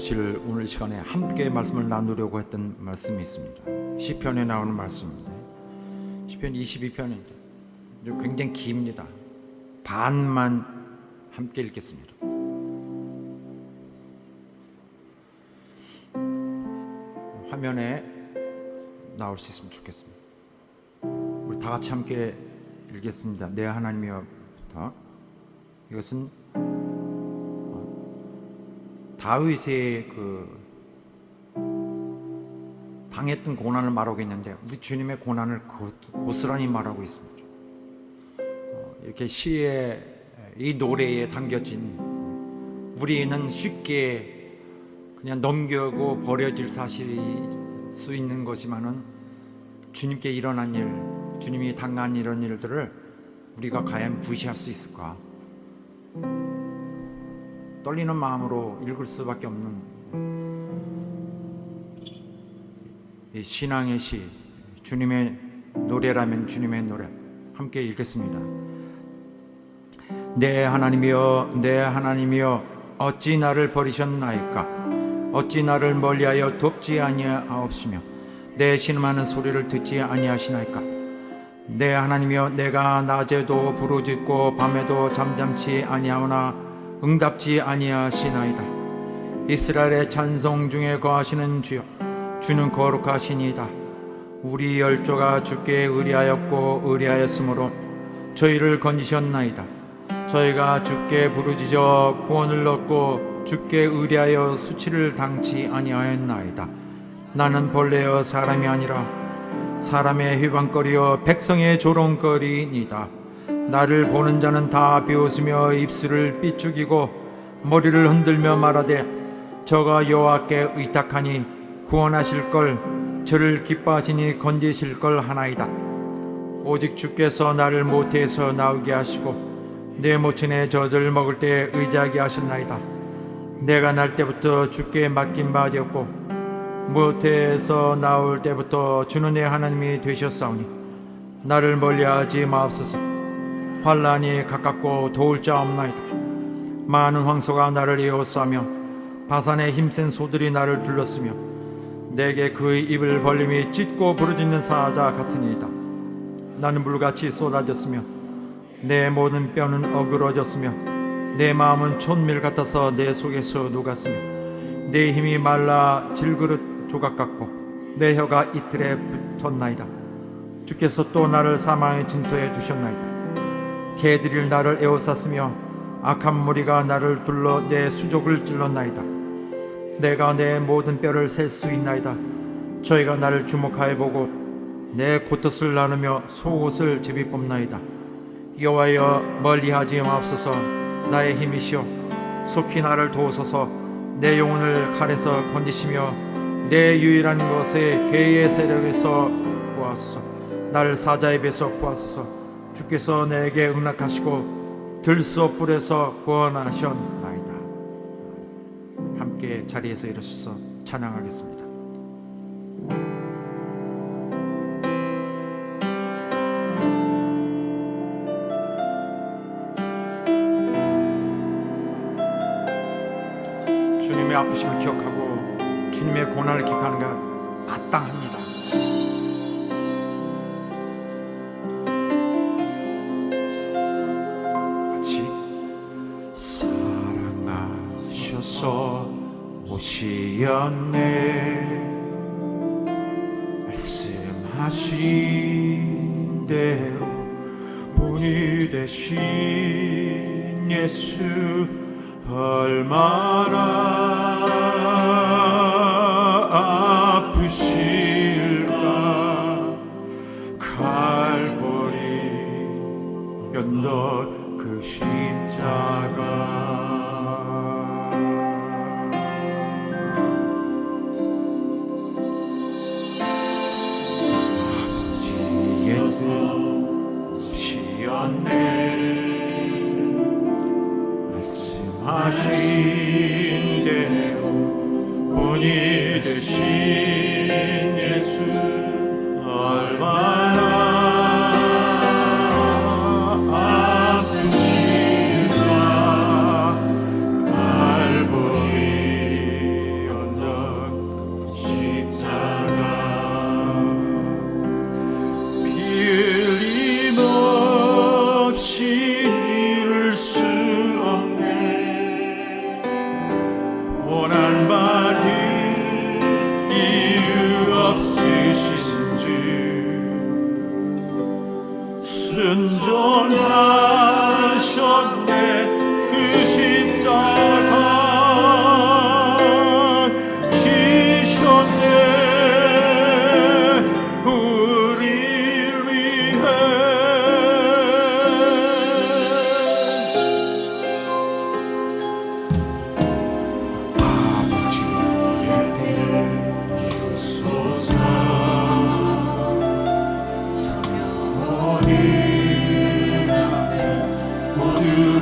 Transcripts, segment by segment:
사실 오늘 시간에 함께 말씀을 나누려고 했던 말씀이 있습니다. 시편에 나오는 말씀입니다. 시편 22편인데 굉장히 깁니다. 반만 함께 읽겠습니다. 화면에 나올 수 있으면 좋겠습니다. 우리 다 같이 함께 읽겠습니다. 내 하나님이여부터 이것은 어, 다윗의 그 당했던 고난을 말하고 있는데 우리 주님의 고난을 고- 고스란히 말하고 있습니다. 어, 이렇게 시에 이 노래에 담겨진 우리는 쉽게 그냥 넘겨고 버려질 사실이 수 있는 것이만은 주님께 일어난 일, 주님이 당한 이런 일들을 우리가 과연 부시할 수 있을까? 떨리는 마음으로 읽을 수밖에 없는 이 신앙의 시, 주님의 노래라면 주님의 노래 함께 읽겠습니다. 내 하나님이여, 내 하나님이여, 어찌 나를 버리셨나이까? 어찌 나를 멀리하여 돕지 아니하옵시며 내 신음하는 소리를 듣지 아니하시나이까? 내 하나님이여, 내가 낮에도 부르짖고 밤에도 잠잠치 아니하오나 응답지 아니하시나이다. 이스라엘의 찬송 중에 거하시는 주여, 주는 거룩하시니이다. 우리 열조가 주께 의리하였고 의리하였으므로 저희를 건지셨나이다. 저희가 주께 부르짖어 구원을 얻고 주께 의리하여 수치를 당치 아니하였나이다. 나는 본래여 사람이 아니라 사람의 휘방거리여 백성의 조롱거리이니다. 나를 보는 자는 다 비웃으며 입술을 삐죽이고 머리를 흔들며 말하되 저가 여호와께 의탁하니 구원하실 걸 저를 기뻐하시니 건지실 걸 하나이다. 오직 주께서 나를 모태에서 나오게 하시고 내 모친의 젖을 먹을 때 의지하게 하셨나이다. 내가 날 때부터 주께 맡긴 바 되었고 모태에서 나올 때부터 주는 내 하나님이 되셨사오니 나를 멀리하지 마옵소서. 환란이 가깝고 도울 자 없나이다. 많은 황소가 나를 에워싸며 바산의 힘센 소들이 나를 둘렀으며 내게 그의 입을 벌림이 찢고 부르짖는 사자 같으니이다. 나는 물같이 쏟아졌으며 내 모든 뼈는 어그러졌으며 내 마음은 촌밀 같아서 내 속에서 녹았으며 내 힘이 말라 질그릇 조각 같고 내 혀가 이틀에 붙었나이다. 주께서 또 나를 사망의 진토에 주셨나이다. 개들이 나를 에워쌌으며 악한 무리가 나를 둘러 내 수족을 찔렀나이다. 내가 내 모든 뼈를 셀 수 있나이다. 저희가 나를 주목하여 보고 내 겉옷을 나누며 속옷을 제비 뽑나이다. 여호와여 멀리하지 마옵소서 나의 힘이시여 속히 나를 도우소서 내 영혼을 칼에서 건지시며 내 유일한 것에 개의 세력에서 구하소서 나를 사자의 배에서 구하소서 주께서 내게 응낙하시고 들소 뿔에서 구원하셨나이다. 함께 자리에서 일어서서 찬양하겠습니다. 주님의 아프심을 기억하고 주님의 고난을 기억하는 게 Sarah.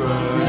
모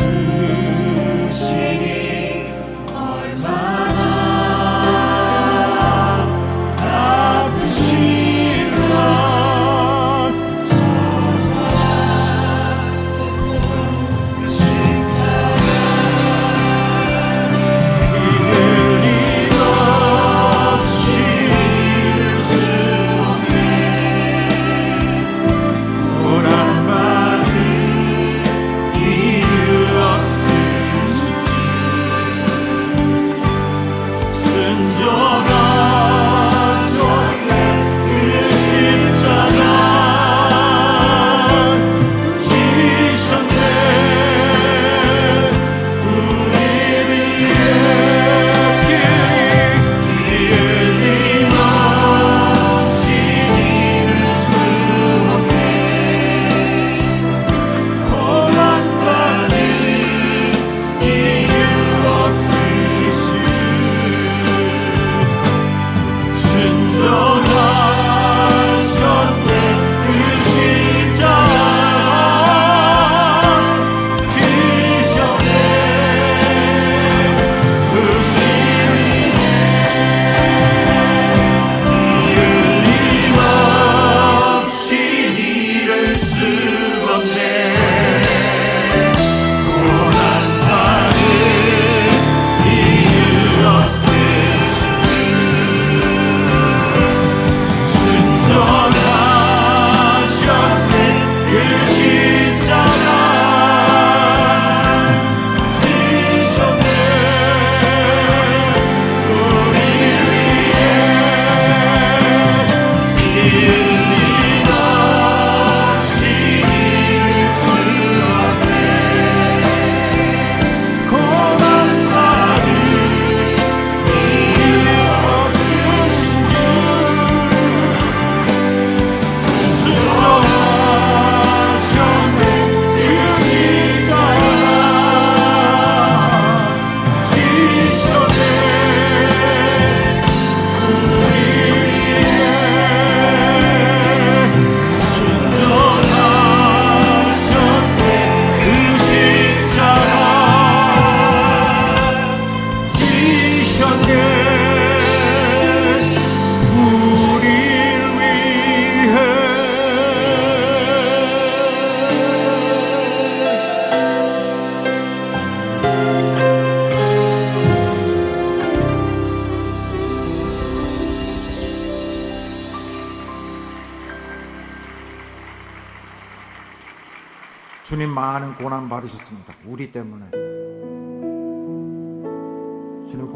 주님 많은 고난 받으셨습니다. 우리 때문에.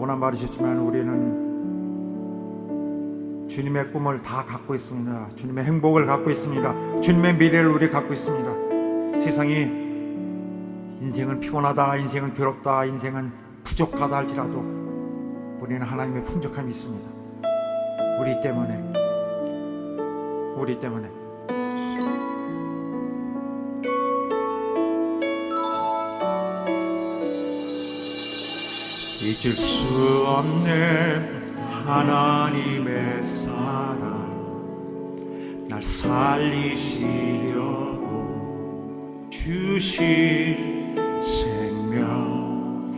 고난 받으셨지만 우리는 주님의 꿈을 다 갖고 있습니다. 주님의 행복을 갖고 있습니다. 주님의 미래를 우리 갖고 있습니다. 세상이 인생은 피곤하다, 인생은 괴롭다, 인생은 부족하다 할지라도 우리는 하나님의 풍족함이 있습니다. 우리 때문에, 우리 때문에. 잊을 수 없는 하나님의 사랑. 날 살리시려고 주신 생명.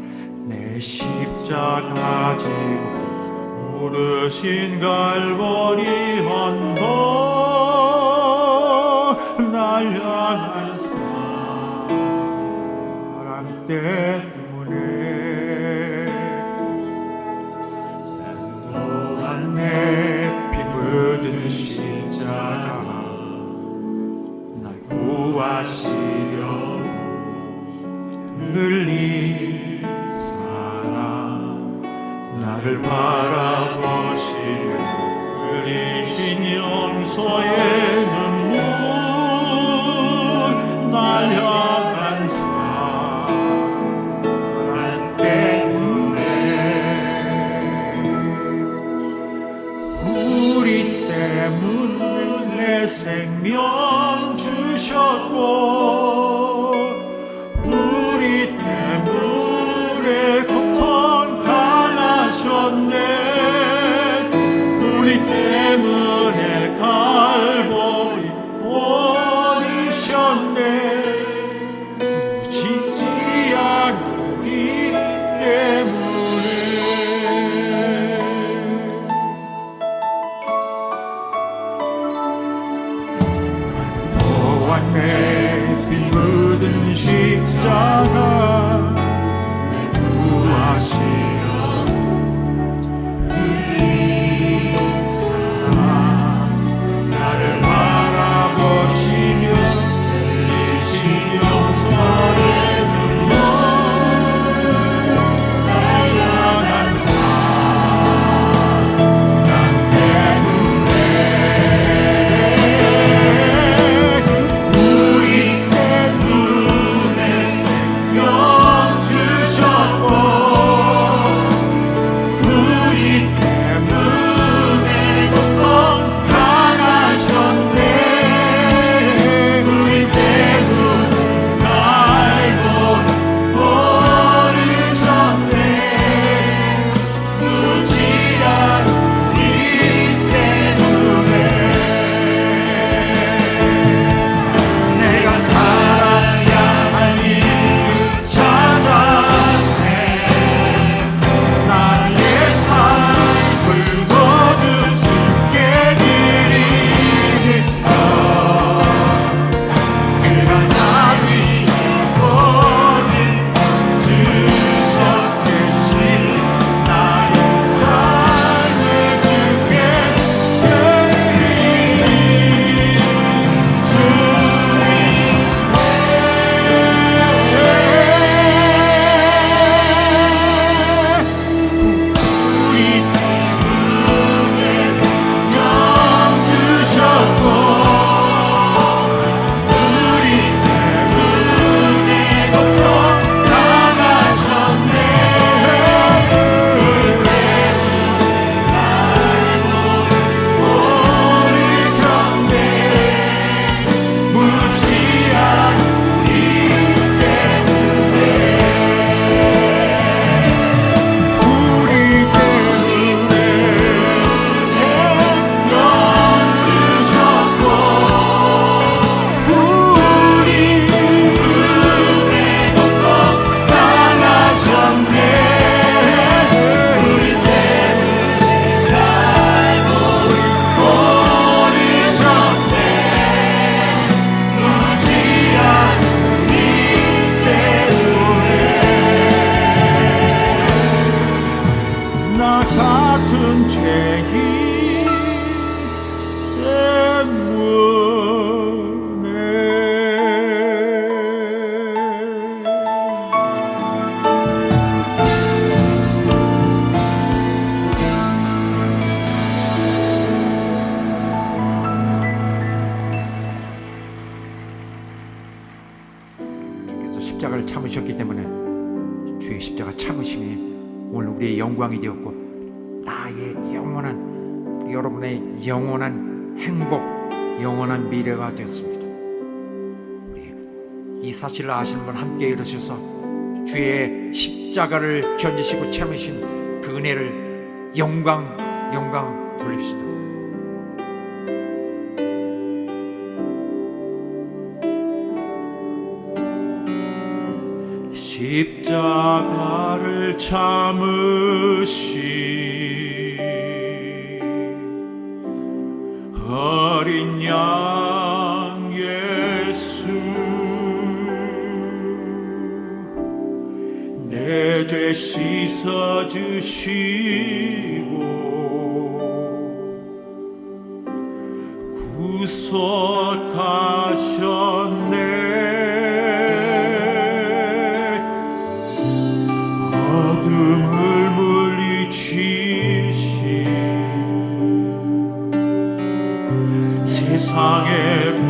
내 십자가 지고 오르신 갈보리 언덕 늘리 사랑 나를 바라보시는 늘리신 염소의 하시는 분 함께 일으셔서 주의 십자가를 견디시고 참으신 그 은혜를 영광 영광 돌립시다. 십자가를 참으시 어린 양 씻어주시고 구속하셨네. 어둠을 물리치시 세상에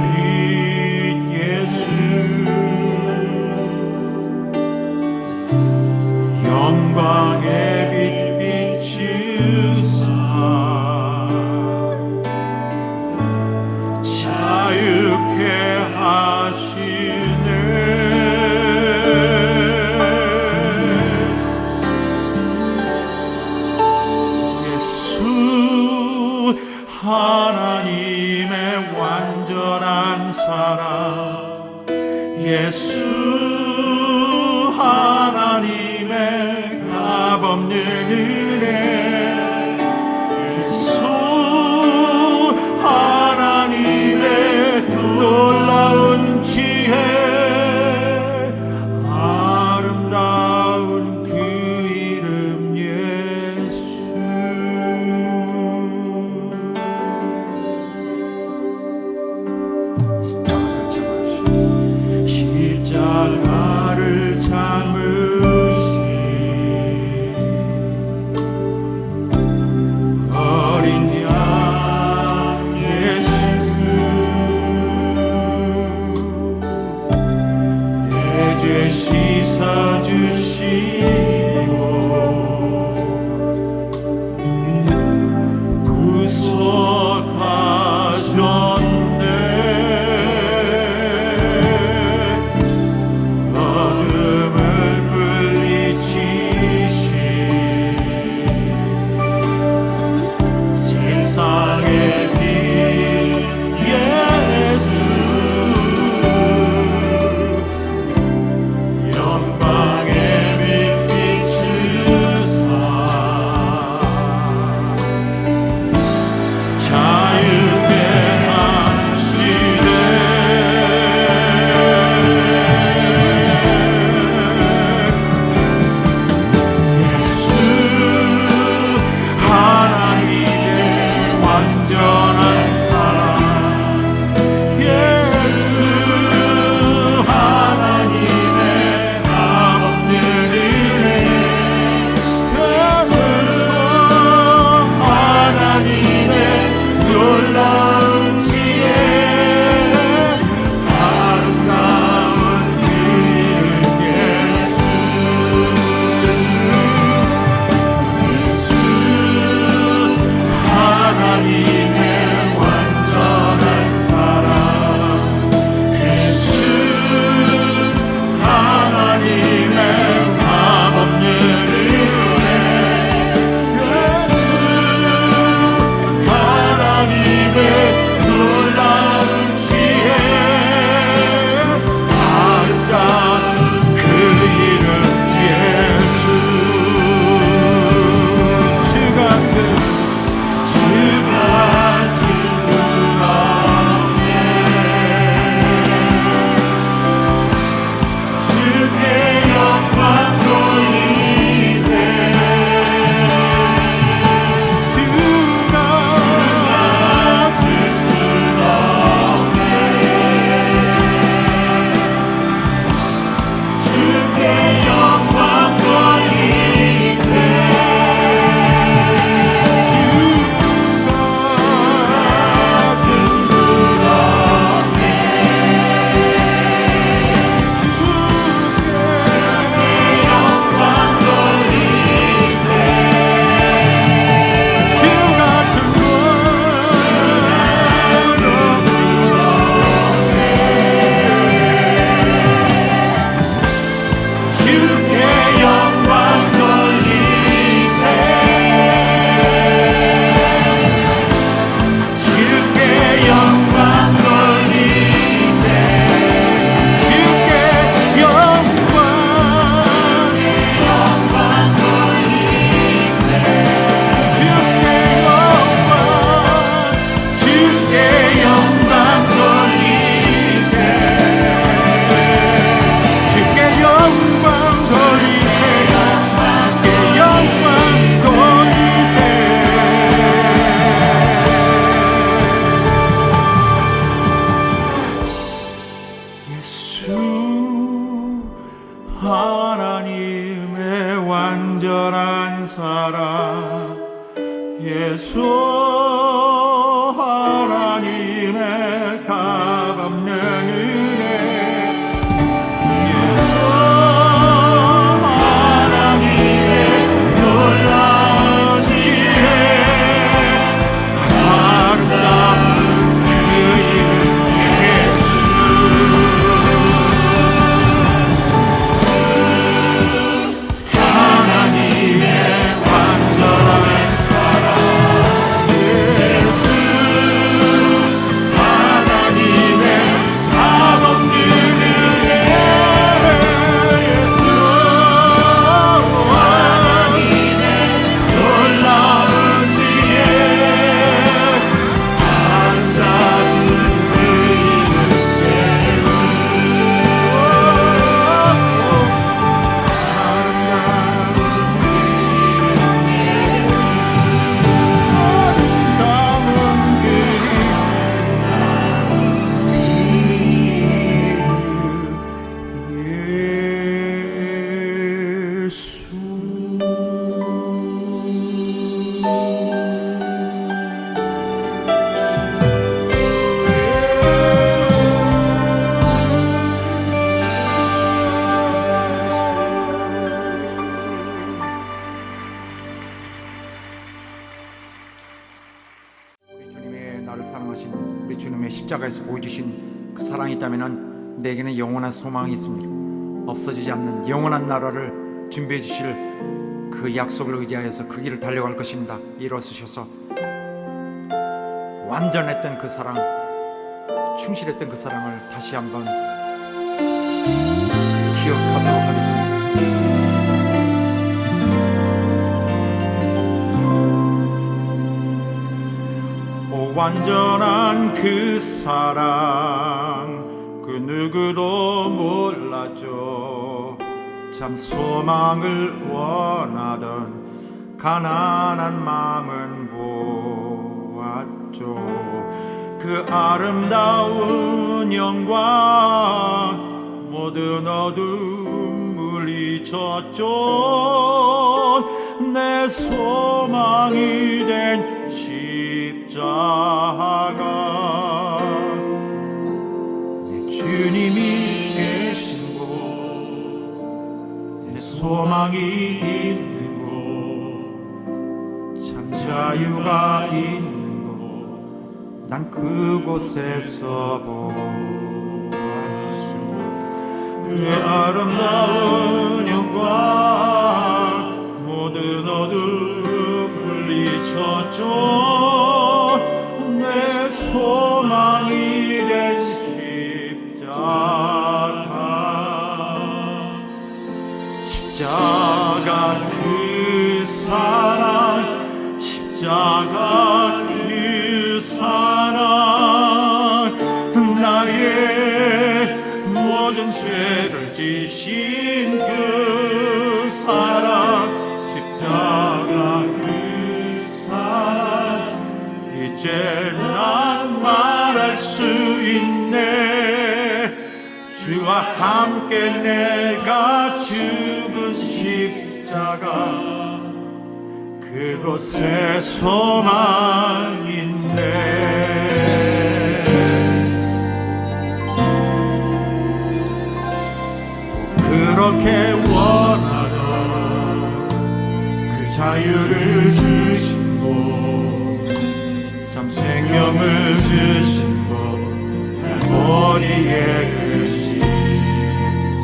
영원한 소망이 있습니다. 없어지지 않는 영원한 나라를 준비해 주실 그 약속을 의지하여서 그 길을 달려갈 것입니다. 일어서셔서 완전했던 그 사랑, 충실했던 그 사랑을 다시 한번 기억하도록 하겠습니다. 오 완전한 그 사랑 그 누구도 몰라줘. 참 소망을 원하던 가난한 마음은 보았죠. 그 아름다운 영광 모든 어둠 물리쳤죠. 내 소망이 된 십자가 내 주님이 계신 곳 내 소망이 있는 곳 참 자유가 있는 곳 난 그곳에서 보았소 그 아름다운 영광 모든 어둠 물리쳤죠 이제 난 말할 수 있네. 주와 함께 내가 죽은 십자가 그곳에 소망 있네. 그렇게 원하던 그 자유를 곳참 생명을 주신 것 할머니의 그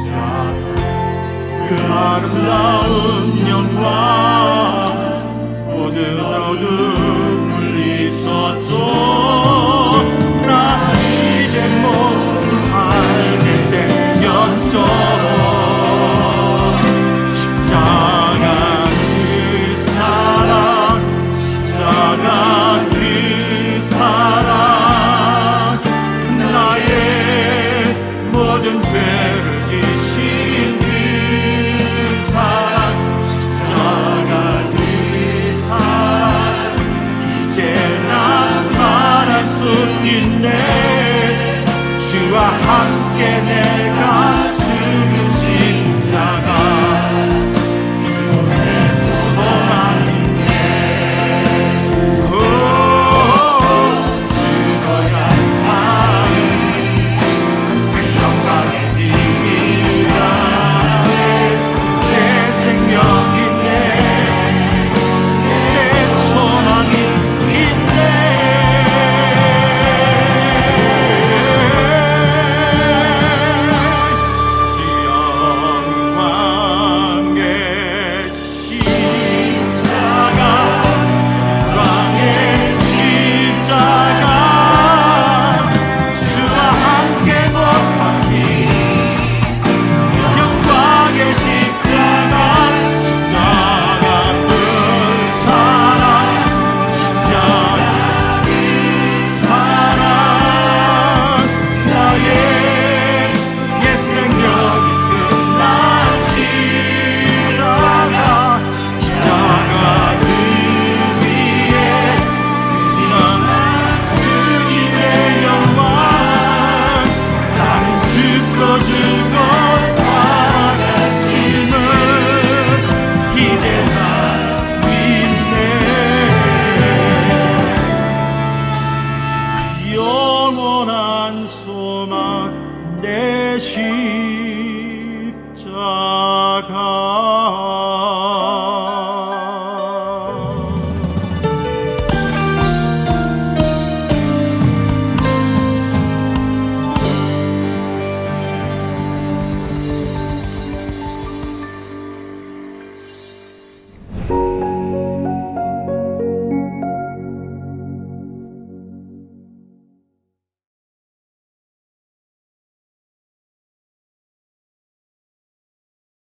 십자가 그 아름다운 영광 모든 어둠을 잊었죠